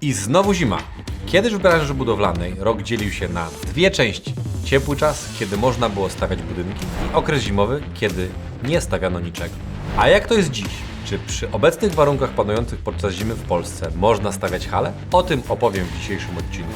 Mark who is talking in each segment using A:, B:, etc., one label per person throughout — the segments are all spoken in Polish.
A: I znowu zima. Kiedyś w branży budowlanej rok dzielił się na dwie części. Ciepły czas, kiedy można było stawiać budynki i okres zimowy, kiedy nie stawiano niczego. A jak to jest dziś? Czy przy obecnych warunkach panujących podczas zimy w Polsce można stawiać hale? O tym opowiem w dzisiejszym odcinku.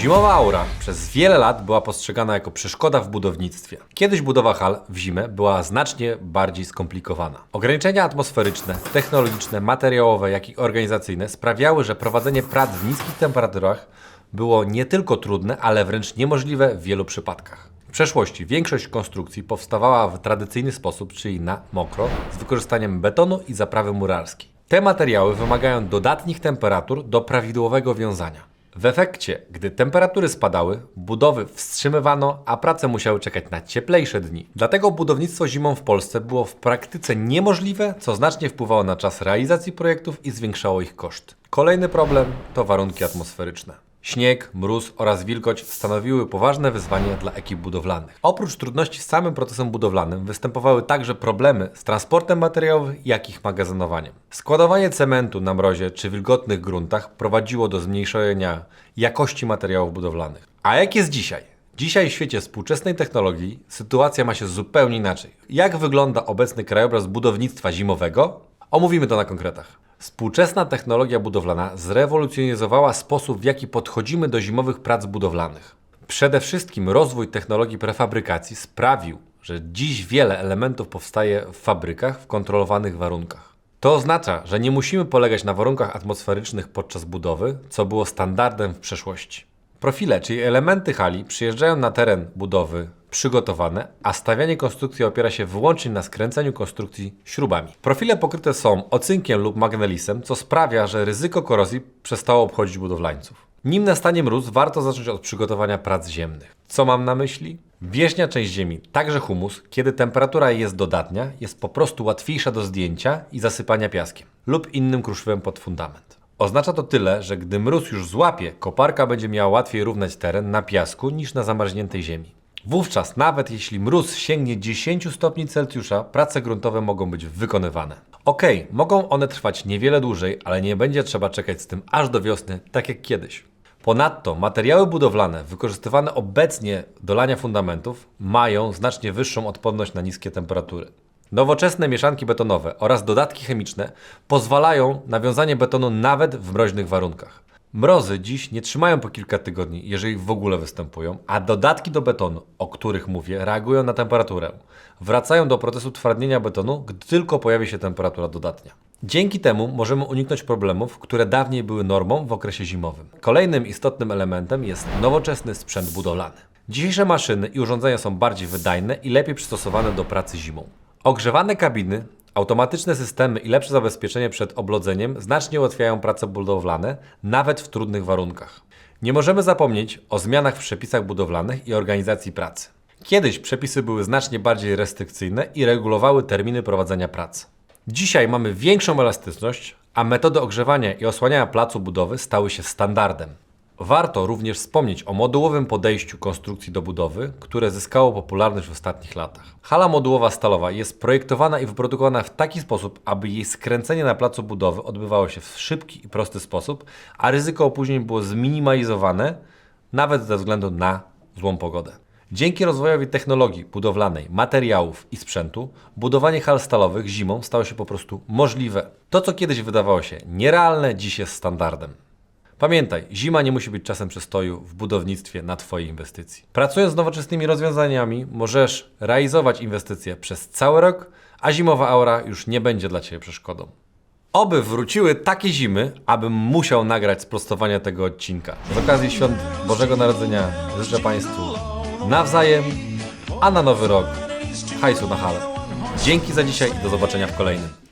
A: Zimowa aura przez wiele lat była postrzegana jako przeszkoda w budownictwie. Kiedyś budowa hal w zimę była znacznie bardziej skomplikowana. Ograniczenia atmosferyczne, technologiczne, materiałowe, jak i organizacyjne sprawiały, że prowadzenie prac w niskich temperaturach było nie tylko trudne, ale wręcz niemożliwe w wielu przypadkach. W przeszłości większość konstrukcji powstawała w tradycyjny sposób, czyli na mokro, z wykorzystaniem betonu i zaprawy murarskiej. Te materiały wymagają dodatnich temperatur do prawidłowego wiązania. W efekcie, gdy temperatury spadały, budowy wstrzymywano, a prace musiały czekać na cieplejsze dni. Dlatego budownictwo zimą w Polsce było w praktyce niemożliwe, co znacznie wpływało na czas realizacji projektów i zwiększało ich koszt. Kolejny problem to warunki atmosferyczne. Śnieg, mróz oraz wilgoć stanowiły poważne wyzwanie dla ekip budowlanych. Oprócz trudności z samym procesem budowlanym występowały także problemy z transportem materiałów, jak ich magazynowaniem. Składowanie cementu na mrozie czy wilgotnych gruntach prowadziło do zmniejszenia jakości materiałów budowlanych. A jak jest dzisiaj? Dzisiaj w świecie współczesnej technologii sytuacja ma się zupełnie inaczej. Jak wygląda obecny krajobraz budownictwa zimowego? Omówimy to na konkretach. Współczesna technologia budowlana zrewolucjonizowała sposób, w jaki podchodzimy do zimowych prac budowlanych. Przede wszystkim rozwój technologii prefabrykacji sprawił, że dziś wiele elementów powstaje w fabrykach w kontrolowanych warunkach. To oznacza, że nie musimy polegać na warunkach atmosferycznych podczas budowy, co było standardem w przeszłości. Profile, czyli elementy hali, przyjeżdżają na teren budowy przygotowane, a stawianie konstrukcji opiera się wyłącznie na skręceniu konstrukcji śrubami. Profile pokryte są ocynkiem lub magnelisem, co sprawia, że ryzyko korozji przestało obchodzić budowlańców. Nim nastanie mróz, warto zacząć od przygotowania prac ziemnych. Co mam na myśli? Wierzchnia część ziemi, także humus, kiedy temperatura jest dodatnia, jest po prostu łatwiejsza do zdjęcia i zasypania piaskiem lub innym kruszywem pod fundament. Oznacza to tyle, że gdy mróz już złapie, koparka będzie miała łatwiej równać teren na piasku niż na zamarzniętej ziemi. Wówczas, nawet jeśli mróz sięgnie 10 stopni Celsjusza, prace gruntowe mogą być wykonywane. Okej, mogą one trwać niewiele dłużej, ale nie będzie trzeba czekać z tym aż do wiosny, tak jak kiedyś. Ponadto materiały budowlane wykorzystywane obecnie do lania fundamentów mają znacznie wyższą odporność na niskie temperatury. Nowoczesne mieszanki betonowe oraz dodatki chemiczne pozwalają na wiązanie betonu nawet w mroźnych warunkach. Mrozy dziś nie trzymają po kilka tygodni, jeżeli w ogóle występują, a dodatki do betonu, o których mówię, reagują na temperaturę. Wracają do procesu twardnienia betonu, gdy tylko pojawi się temperatura dodatnia. Dzięki temu możemy uniknąć problemów, które dawniej były normą w okresie zimowym. Kolejnym istotnym elementem jest nowoczesny sprzęt budowlany. Dzisiejsze maszyny i urządzenia są bardziej wydajne i lepiej przystosowane do pracy zimą. Ogrzewane kabiny, automatyczne systemy i lepsze zabezpieczenie przed oblodzeniem znacznie ułatwiają prace budowlane, nawet w trudnych warunkach. Nie możemy zapomnieć o zmianach w przepisach budowlanych i organizacji pracy. Kiedyś przepisy były znacznie bardziej restrykcyjne i regulowały terminy prowadzenia pracy. Dzisiaj mamy większą elastyczność, a metody ogrzewania i osłaniania placu budowy stały się standardem. Warto również wspomnieć o modułowym podejściu konstrukcji do budowy, które zyskało popularność w ostatnich latach. Hala modułowa stalowa jest projektowana i wyprodukowana w taki sposób, aby jej skręcenie na placu budowy odbywało się w szybki i prosty sposób, a ryzyko opóźnień było zminimalizowane nawet ze względu na złą pogodę. Dzięki rozwojowi technologii budowlanej, materiałów i sprzętu, budowanie hal stalowych zimą stało się po prostu możliwe. To, co kiedyś wydawało się nierealne, dziś jest standardem. Pamiętaj, zima nie musi być czasem przestoju w budownictwie na Twojej inwestycji. Pracując z nowoczesnymi rozwiązaniami, możesz realizować inwestycje przez cały rok, a zimowa aura już nie będzie dla Ciebie przeszkodą. Oby wróciły takie zimy, abym musiał nagrać sprostowanie tego odcinka. Z okazji świąt Bożego Narodzenia życzę Państwu nawzajem, a na nowy rok hajsu na halę. Dzięki za dzisiaj i do zobaczenia w kolejnym.